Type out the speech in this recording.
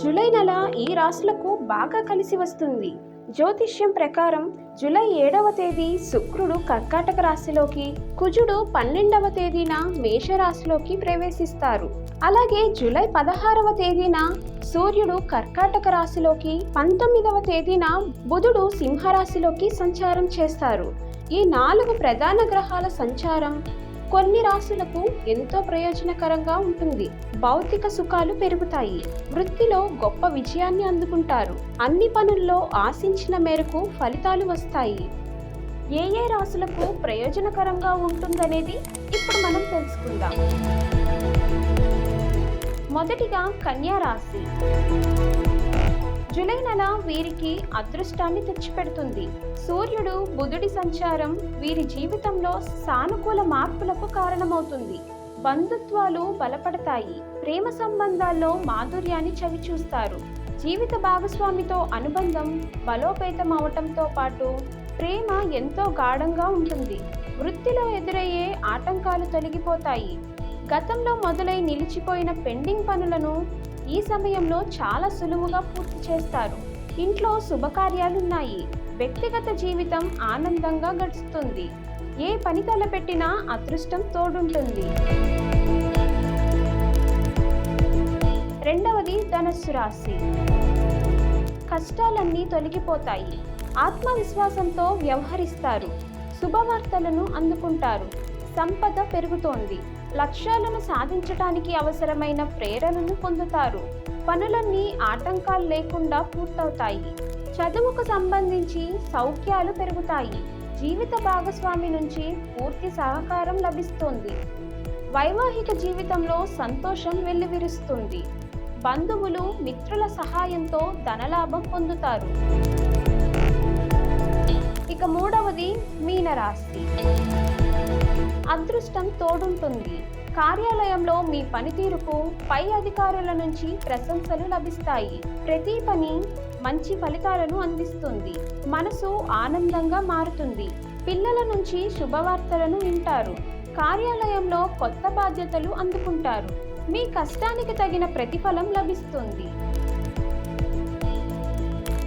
July నెల ఈ రాశులకు బాగా కలిసి వస్తుంది. జ్యోతిష్యం ప్రకారం జూలై ఏడవ తేదీ శుక్రుడు కర్కాటక రాశిలోకి కుజుడు పన్నెండవ తేదీన మేషరాశిలోకి ప్రవేశిస్తారు. అలాగే జూలై పదహారవ తేదీన సూర్యుడు కర్కాటక రాశిలోకి పంతొమ్మిదవ తేదీన బుధుడు సింహరాశిలోకి సంచారం చేస్తారు. ఈ నాలుగు ప్రధాన గ్రహాల సంచారం కొన్ని రాశులకు ఎంతో ప్రయోజనకరంగా ఉంటుంది. భౌతిక సుఖాలు పెరుగుతాయి. వృత్తిలో గొప్ప విజయాన్ని అందుకుంటారు. అన్ని పనుల్లో ఆశించిన మేరకు ఫలితాలు వస్తాయి. ఏ ఏ రాశులకు ప్రయోజనకరంగా ఉంటుందనేది ఇప్పుడు మనం తెలుసుకుందాం. మొదటిగా కన్యా రాశి. జులై నెల వీరికి అదృష్టాన్ని తెచ్చిపెడుతుంది. సూర్యుడు బుధుడి సంచారం వీరి జీవితంలో సానుకూల మార్పులకు కారణమవుతుంది. బంధుత్వాలు బలపడతాయి. ప్రేమ సంబంధాల్లో మాధుర్యాన్ని చవిచూస్తారు. జీవిత భాగస్వామితో అనుబంధం బలోపేతం అవటంతో పాటు ప్రేమ ఎంతో గాఢంగా ఉంటుంది. వృత్తిలో ఎదురయ్యే ఆటంకాలు తొలగిపోతాయి. గతంలో మొదలై నిలిచిపోయిన పెండింగ్ పనులను ఈ సమయంలో చాలా సులువుగా పూర్తి చేస్తారు. ఇంట్లో శుభకార్యాలున్నాయి. వ్యక్తిగత జీవితం ఆనందంగా గడుస్తుంది. ఏ పని తలపెట్టినా అదృష్టం తోడుంటుంది. రెండవది ధనస్సు రాశి. కష్టాలన్నీ తొలగిపోతాయి. ఆత్మవిశ్వాసంతో వ్యవహరిస్తారు. శుభవార్తలను అందుకుంటారు. సంపద పెరుగుతోంది. లక్ష్యాలను సాధించటానికి అవసరమైన ప్రేరణను పొందుతారు. పనులన్నీ ఆటంకాలు లేకుండా పూర్తవుతాయి. చదువుకు సంబంధించి సౌఖ్యాలు పెరుగుతాయి. జీవిత భాగస్వామి నుంచి పూర్తి సహకారం లభిస్తుంది. వైవాహిక జీవితంలో సంతోషం వెల్లివిరుస్తుంది. బంధువులు మిత్రుల సహాయంతో ధనలాభం పొందుతారు. ఇక మూడవది మీనరాశి. అదృష్టం తోడుంటుంది. కార్యాలయంలో మీ పనితీరుకు పై అధికారుల నుంచి ప్రశంసలు లభిస్తాయి. ప్రతి పని మంచి ఫలితాలను అందిస్తుంది. మనసు ఆనందంగా మారుతుంది. పిల్లల నుంచి శుభవార్తలను వింటారు. కార్యాలయంలో కొత్త బాధ్యతలు అందుకుంటారు. మీ కష్టానికి తగిన ప్రతిఫలం లభిస్తుంది.